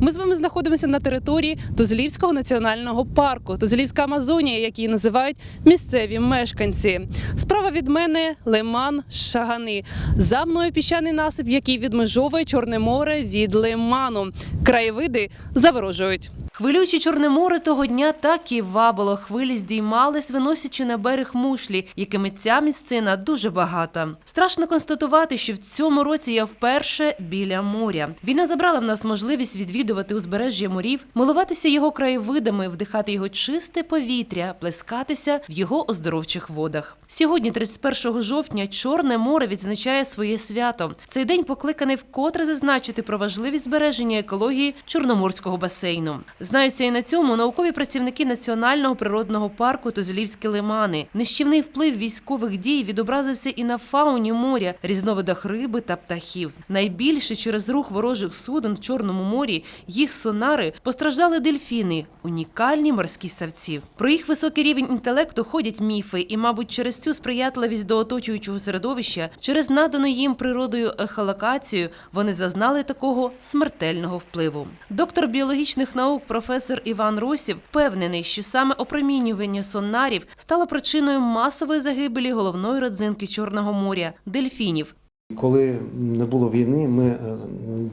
Ми з вами знаходимося на території Тузлівського національного парку, Тузлівська Амазонія, як її називають місцеві мешканці. Справа від мене лиман Шагани. За мною піщаний насип, який відмежовує Чорне море від лиману. Краєвиди заворожують. Хвилюючи Чорне море того дня так і вабило. Хвилі здіймались, виносячи на берег мушлі, якими ця місцина дуже багата. Страшно констатувати, що в цьому році я вперше біля моря. Війна забрала в нас можливість відвідувати узбережжя морів, милуватися його краєвидами, вдихати його чисте повітря, плескатися в його оздоровчих водах. Сьогодні, 31 жовтня, Чорне море відзначає своє свято. Цей день покликаний вкотре зазначити про важливість збереження екології Чорноморського басейну. Знаються і на цьому наукові працівники Національного природного парку Тозелівські лимани. Нищівний вплив військових дій відобразився і на фауні моря, різновидах риби та птахів. Найбільше через рух ворожих суден в Чорному морі їх сонари постраждали дельфіни, унікальні морські савці. Про їх високий рівень інтелекту ходять міфи, і, мабуть, через цю сприятливість до оточуючого середовища, через надану їм природою ехолокацію, вони зазнали такого смертельного впливу. Доктор біологічних наук, професор Іван Росів, впевнений, що саме опромінювання сонарів стало причиною масової загибелі головної родзинки Чорного моря дельфінів. Коли не було війни, ми е,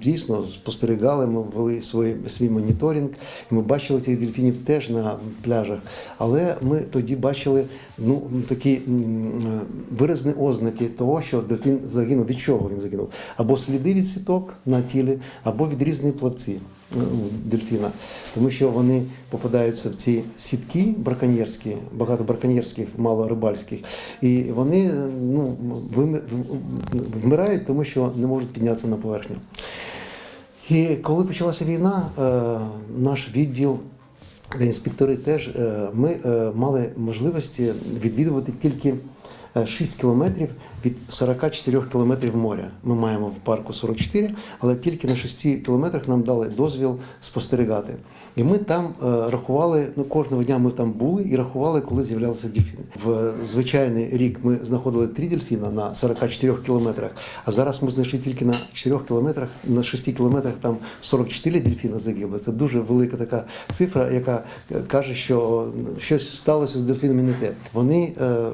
дійсно спостерігали, ми вели свій, свій моніторинг, і ми бачили цих дельфінів теж на пляжах. Але ми тоді бачили ну, такі виразні ознаки того, що дельфін загинув. Від чого він загинув? Або сліди від сіток на тілі, або відрізані плавці е, дельфіна. Тому що вони попадаються в ці сітки браконьєрські, багато браконьєрських, мало рибальських, і вони ну, вмирають, тому що не можуть піднятися на поверхню. І коли почалася війна, е, наш відділ, інспектори теж, е, ми е, мали можливості відвідувати тільки 6 кілометрів від 44 кілометрів моря. Ми маємо в парку 44, але тільки на 6 кілометрах нам дали дозвіл спостерігати. І ми там е, рахували, ну кожного дня ми там були і рахували, коли з'являлися дельфіни. В звичайний рік ми знаходили 3 дельфіна на 44 кілометрах, а зараз ми знайшли тільки на 4 кілометрах, на 6 кілометрах там 44 дельфіна загибло. Це дуже велика така цифра, яка е, каже, що щось сталося з дельфінами не те. Вони е,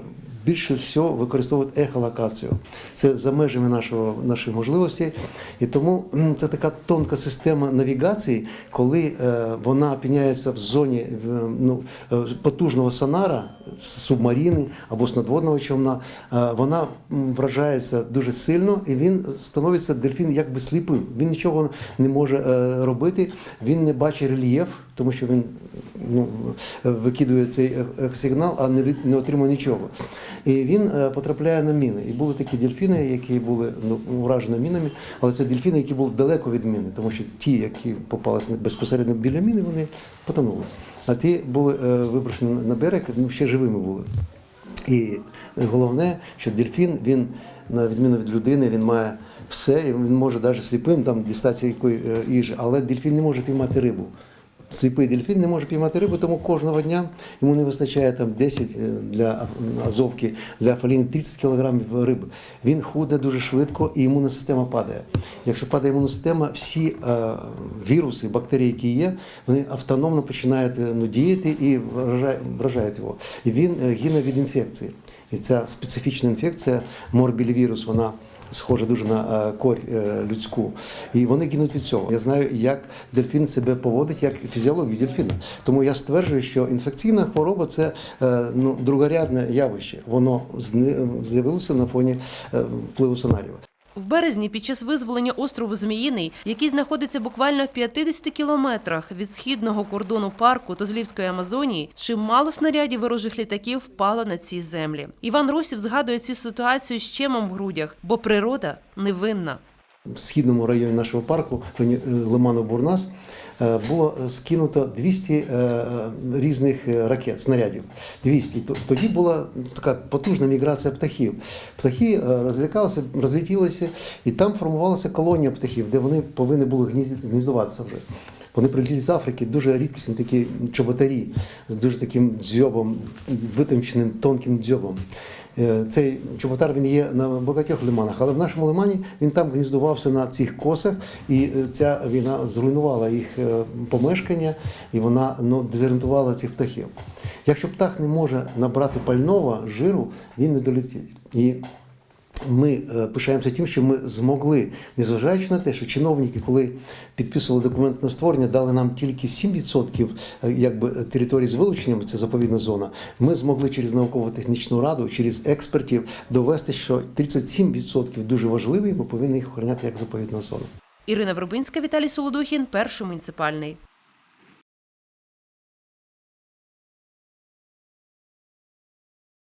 більше всього використовують ехолокацію. Це за межами нашого, нашої можливості. І тому це така тонка система навігації, коли е, вона опиняється в зоні ну, е, потужного сонара, субмарини або з надводного човна, е, вона вражається дуже сильно, і він становиться дельфін якби сліпим. Він нічого не може робити, він не бачить рельєф, тому що він ну, викидує цей сигнал, а не, від- не отримує нічого. І він е, потрапляє на міни. І були такі дельфіни, які були ну, вражені мінами, але це дельфіни, які були далеко від міни, тому що ті, які попалися безпосередньо біля міни, вони потонули. А ті були е, виброшені на берег, ну, ще живими були. І головне, що дельфін, він, на відміну від людини, він має все, і він може навіть сліпим там дістатися якої е, їжі, але дельфін не може піймати рибу. Сліпий дельфін не може піймати рибу, тому кожного дня йому не вистачає там 10 е, для азовки, для фаліни 30 кілограмів риби. Він худе дуже швидко і імунна система падає. Якщо падає імунна система, всі е, віруси, бактерії, які є, вони автономно починають е, ну, діяти і вражають, його. І він е, гине від інфекції. І ця специфічна інфекція, морбілівірус, вона схожа дуже на е, корь е, людську. І вони гинуть від цього. Я знаю, як дельфін себе поводить, як фізіологію дельфіна. Тому я стверджую, що інфекційна хвороба це е, ну, другорядне явище. Воно з'явилося на фоні впливу сонарів. В березні під час визволення острову Зміїний, який знаходиться буквально в 50 кілометрах від східного кордону парку Тозлівської Амазонії, чимало снарядів ворожих літаків впало на ці землі. Іван Росів згадує цю ситуацію з чемом в грудях, бо природа невинна. в східному районі нашого парку, е, Лиману Бурнас, було скинуто 200 е, е, різних е, ракет, снарядів. 200. То- Тоді була така потужна міграція птахів. Птахи е, розлякалися, розлетілися, і там формувалася колонія птахів, де вони повинні були гнізд- гніздуватися вже. Вони прилетіли з Африки, дуже рідкісні такі чоботарі з дуже таким дзьобом, витонченим тонким дзьобом. Е, Цей чоботар він є на багатьох лиманах, але в нашому лимані він там гніздувався на цих косах, і е, ця війна зруйнувала їх е, помешкання, і вона ну, дезорієнтувала цих птахів. Якщо птах не може набрати пального жиру, він не долетить. І ми е, пишаємося тим, що ми змогли, незважаючи на те, що чиновники, коли підписували документ на створення, дали нам тільки 7% е, якби, територій з вилученням, це заповідна зона. Ми змогли через науково-технічну раду, через експертів довести, що 37% дуже важливі, і ми повинні їх охороняти як заповідна зона. Ірина Вербинська, Віталій Солодухін, перший муніципальний.